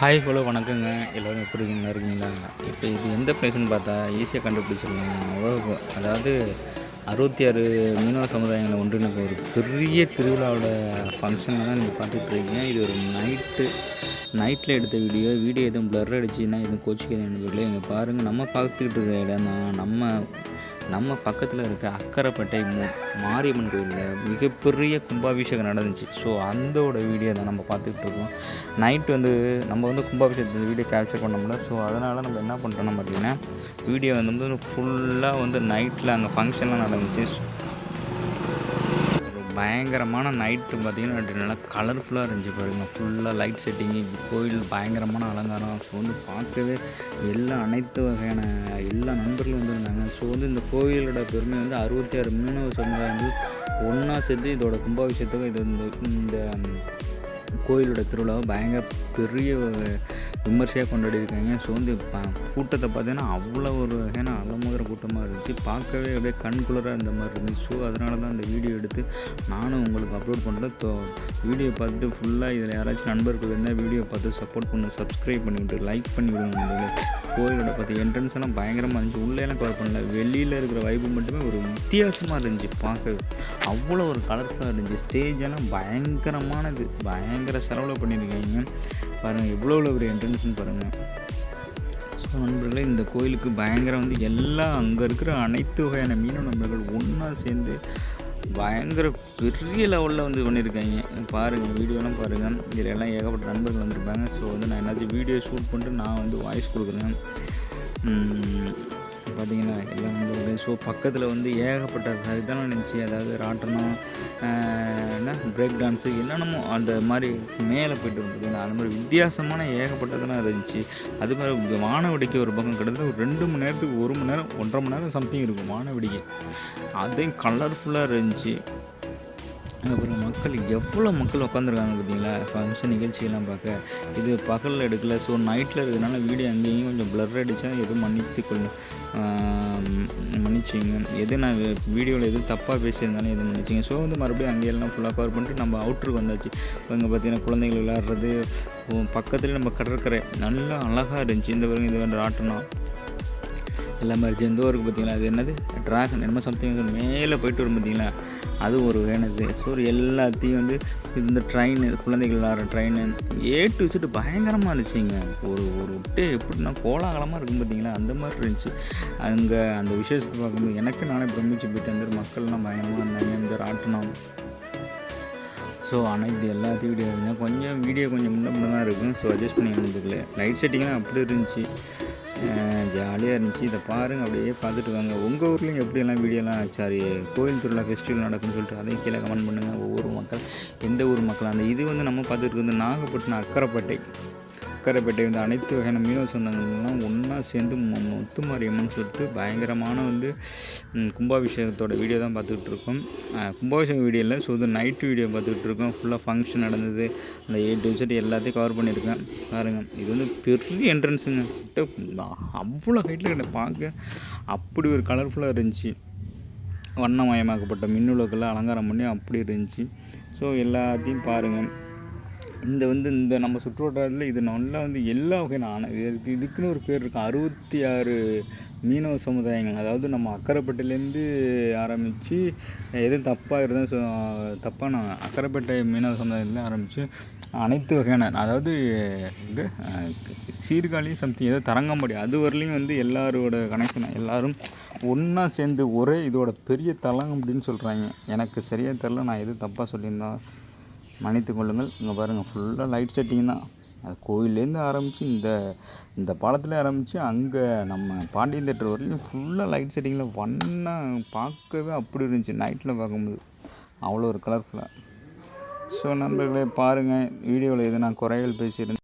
Hi hello வணக்கங்க. எல்லோரும் எப்படி இருக்கீங்களா இருக்கீங்களா? இப்போ இது எந்த பிளேஸ்னு பார்த்தா ஈஸியாக கண்டுபிடிச்சிடலாம். அவ்வளோ அதாவது அறுபத்தி ஆறு மீனவ சமுதாயங்களை ஒன்றிணைக்க ஒரு பெரிய திருவிழாவோட ஃபங்க்ஷனில் தான் நீங்கள் பார்த்துட்டு இருக்கீங்க. இது ஒரு நைட்டு நைட்டில் எடுத்த வீடியோ வீடியோ எதுவும் ப்ளர் அடிச்சுன்னா எதுவும் கோச்சிக்க நண்பர்களே. இங்கே பாருங்கள் நம்ம பார்த்துக்கிட்டு இருக்கிற இடம் தான் நம்ம நம்ம பக்கத்தில் இருக்க அக்கரைப்பட்டை மு மாரியம்மன் கோயிலில் மிகப்பெரிய கும்பாபிஷேகம் நடந்துச்சு. ஸோ அந்தோட வீடியோ தான் நம்ம பார்த்துக்கிட்டு இருக்கோம். நைட் வந்து நம்ம வந்து கும்பாபிஷேகத்தை வீடியோ கேப்சர் பண்ணோம்ல ஸோ அதனால் நம்ம என்ன பண்ணுறோம்னா பார்த்தீங்கன்னா வீடியோ வந்து ஃபுல்லாக வந்து நைட்டில் அங்கே ஃபங்க்ஷன்லாம் நடந்துச்சு. பயங்கரமான நைட்டு பார்த்தீங்கன்னா நல்லா கலர்ஃபுல்லாக இருந்துச்சு பாருங்கள் ஃபுல்லாக லைட் செட்டிங்கு கோயில் பயங்கரமான அலங்காரம். ஸோ வந்து பார்க்கவே எல்லா அனைத்து வகையான எல்லா நண்பர்களும் வந்திருந்தாங்க. ஸோ வந்து இந்த கோயிலோட பெருமை வந்து அறுபத்தி ஆறு மீனவ சமுதாயம் வந்து ஒன்றா சேர்த்து இதோட கும்பாபிஷேகத்துக்கும் இது இந்த கோயிலோட திருவிழாவை பயங்கர பெரிய விமர்சையாக கொண்டாடிருக்காங்க ஸோ வந்து கூட்டத்தை பார்த்தீங்கன்னா அவ்வளோ ஒரு வகையான அலமுகிற கூட்டமாக இருந்துச்சு. பார்க்கவே அப்படியே கண்குளராக இருந்த மாதிரி இருந்துச்சு. ஸோ அதனால தான் அந்த வீடியோ எடுத்து நானும் உங்களுக்கு அப்லோட் பண்ணுறேன் தோ வீடியோ பார்த்துட்டு ஃபுல்லாக இதில் யாராச்சும் நண்பர்கள் இருந்தால் வீடியோ பார்த்து சப்போர்ட் பண்ணு சப்ஸ்கிரைப் பண்ணிவிட்டு லைக் பண்ணி விடுங்க கோயிலோட பார்த்து என்ட்ரன்ஸ் எல்லாம் பயங்கரமாக இருந்துச்சு. உள்ளேலாம் கவர் பண்ணல. வெளியில் இருக்கிற வைப்பு மட்டுமே ஒரு வித்தியாசமாக இருந்துச்சு பார்க்க அவ்வளோ ஒரு கலர்ஃபுல்லாக இருந்துச்சு. ஸ்டேஜ் எல்லாம் பயங்கரமானது. பயங்கர செலவில் பண்ணியிருக்காங்க. பாருங்கள் எவ்வளோ ஒரு என்ட்ரன்ஸ்னு பாருங்கள் ஸோ நண்பர்களே இந்த கோயிலுக்கு பயங்கரம் வந்து எல்லா அங்கே இருக்கிற அனைத்து வகையான மீனவ நண்பர்கள் ஒன்றா சேர்ந்து பயங்கர பெரிய லெவலில் வந்து பண்ணியிருக்காங்க பாருங்கள் வீடியோலாம் பாருங்கள் இதில் எல்லாம் ஏகப்பட்ட நண்பர்கள் வந்திருப்பாங்க. ஸோ வந்து நான் என்னாச்சும் வீடியோ ஷூட் பண்ணிட்டு நான் வந்து வாய்ஸ் கொடுக்குறேன். பார்த்தீங்கன்னா எல்லாம் வந்து ஸோ பக்கத்தில் வந்து ஏகப்பட்ட இதுதான் இருந்துச்சு அதாவது ராட்டனம் என்ன பிரேக் டான்ஸு என்னென்னமோ அந்த மாதிரி மேலே போயிட்டு இருந்தது அந்த மாதிரி வித்தியாசமான ஏகப்பட்டதெல்லாம் இருந்துச்சு. அது மாதிரி வானவெடிக்கை ஒரு பக்கம் கிட்டத்தட்ட ஒரு ரெண்டு மணி நேரத்துக்கு ஒரு மணி நேரம் ஒன்றரை மணி நேரம் சம்திங் இருக்கும் வானவெடிக்கை. அதையும் கலர்ஃபுல்லாக இருந்துச்சு. அப்புறம் மக்கள் எவ்வளோ மக்கள் உட்காந்துருக்காங்க பார்த்தீங்களா? ஃபங்க்ஷன் நிகழ்ச்சியெல்லாம் பார்க்க. இது பகலில் எடுக்கல. ஸோ நைட்டில் இருக்கிறதுனால வீடியோ அங்கேயும் கொஞ்சம் பிளர் அடித்தா எதுவும் மன்னித்து கொள்ளும் மன்னிச்சிங்க எது நான் வீடியோவில் எதுவும் தப்பாக பேசியிருந்தாலும் எதுவும் மன்னிச்சிங்க ஸோ வந்து மறுபடியும் அங்கேயெல்லாம் ஃபுல்லாக கவர் பண்ணிட்டு நம்ம அவுட்ருக்கு வந்தாச்சு. இப்போ இங்கே பார்த்தீங்கன்னா குழந்தைகள் விளையாடுறது பக்கத்துலேயே நம்ம கடற்கரை. நல்லா அழகாக இருந்துச்சு. இந்த வரைக்கும் இது வந்து ஆட்டணும் எல்லாமே இருந்துச்சு இந்த ஊருக்கு பார்த்தீங்களா? அது என்னது? ட்ராகன் என்னமோ சம்திங் மேலே போயிட்டு வரும் பார்த்தீங்களா? அது ஒரு வேணுது. ஸோ எல்லாத்தையும் வந்து இந்த ட்ரெயின் குழந்தைகள் விளாட்ற ட்ரெயின் ஏ டு விசிட்டு பயங்கரமாக இருந்துச்சுங்க. ஒரு ஒரு விட்டு எப்படின்னா கோலாகலமாக இருக்கும் பார்த்தீங்களா அந்த மாதிரி இருந்துச்சு. அங்கே அந்த விசேஷத்தை பார்க்கும்போது எனக்கு நானே பிரமிச்சு போயிட்டு வந்து மக்கள்லாம் பயங்கரமாக இருந்தாங்க. இந்த ராட்டினம். ஸோ அனைத்து எல்லாத்தையும் வீடியோ கொஞ்சம் வீடியோ கொஞ்சம் முன்ன முன்னே தான் இருக்கும். ஸோ அட்ஜஸ்ட் பண்ணி வந்துக்கல லைட் செட்டிங்லாம் அப்படி இருந்துச்சு. ஜாலியாக இருந்துச்சு. இதை பாருங்கள் அப்படியே பார்த்துட்டு வாங்க. உங்கள் ஊர்லேயும் எப்படியெல்லாம் வீடியோலாம் சாரி கோயில் திருவிழா ஃபெஸ்டிவல் நடக்குன்னு சொல்லிட்டு அதையும் கீழே கமெண்ட் பண்ணுங்கள் ஒவ்வொரு மக்கள் எந்த ஊர் மக்கள்? அந்த இது வந்து நம்ம பார்த்துட்டு இருக்கிறது நாகப்பட்டினம் அக்கரைப்பேட்டை. அக்கரைப்பேட்டை வந்து அனைத்து வகையான மீனவ சொந்தங்கள்லாம் ஒன்றா சேர்ந்து முத்துமாரியம்மன் சொல்லிட்டு பயங்கரமான வந்து கும்பாபிஷேகத்தோட வீடியோ தான் பார்த்துக்கிட்டு இருக்கோம் கும்பாபிஷேகம் வீடியோ இல்லை ஸோ இது நைட்டு வீடியோ பார்த்துக்கிட்டு இருக்கோம் ஃபுல்லாக ஃபங்க்ஷன் நடந்தது. அந்த ஏ டு செட் எல்லாத்தையும் கவர் பண்ணியிருக்கேன். பாருங்கள் இது வந்து பெரிய என்ட்ரன்ஸுங்க அவ்வளோ ஹைட்டில் கிட்ட பார்க்க அப்படி ஒரு கலர்ஃபுல்லாக இருந்துச்சு. வண்ணமயமாக்கப்பட்ட மின்னுலகெல்லாம் அலங்காரம் பண்ணி அப்படி இருந்துச்சு. ஸோ எல்லாத்தையும் பாருங்கள் இந்த வந்து இந்த நம்ம சுற்றுவட்டாரத்தில் இது நல்லா வந்து எல்லா வகையான இதுக்கு இதுக்குன்னு ஒரு பேர் இருக்கும் அறுபத்தி ஆறு மீனவ சமுதாயங்கள். அதாவது நம்ம அக்கரைப்பேட்டையிலேருந்து ஆரம்பித்து எதுவும் தப்பாக இருந்தால் தப்பாக நான் அக்கரைப்பேட்டை மீனவ சமுதாயத்துலேருந்து ஆரம்பித்து அனைத்து வகையான அதாவது இது சீர்காழி சம்திங் ஏதோ தரங்கம்பாடி அது வரலையும் வந்து எல்லாரோட கனெக்ஷன் எல்லோரும் ஒன்றா சேர்ந்து ஒரே இதோட பெரிய தளம் அப்படின்னு சொல்கிறாங்க எனக்கு சரியாக தெரில நான் எது தப்பாக சொல்லியிருந்தேன் மன்னித்து கொள்ளுங்கள். இங்கே பாருங்கள் ஃபுல்லாக லைட் செட்டிங் தான். அது கோயிலேருந்து ஆரம்பித்து இந்த இந்த பாலத்தில் ஆரம்பித்து அங்கே நம்ம பாண்டியன் தேட்டர் வரலையும் ஃபுல்லாக லைட் செட்டிங்கில் வண்ணாக பார்க்கவே அப்படி இருந்துச்சு. நைட்டில் பார்க்கும்போது அவ்வளோ ஒரு கலர்ஃபுல்லாக ஸோ நண்பர்களே பாருங்கள் வீடியோவில் எது நான் குறைகள் பேசியிருந்தேன்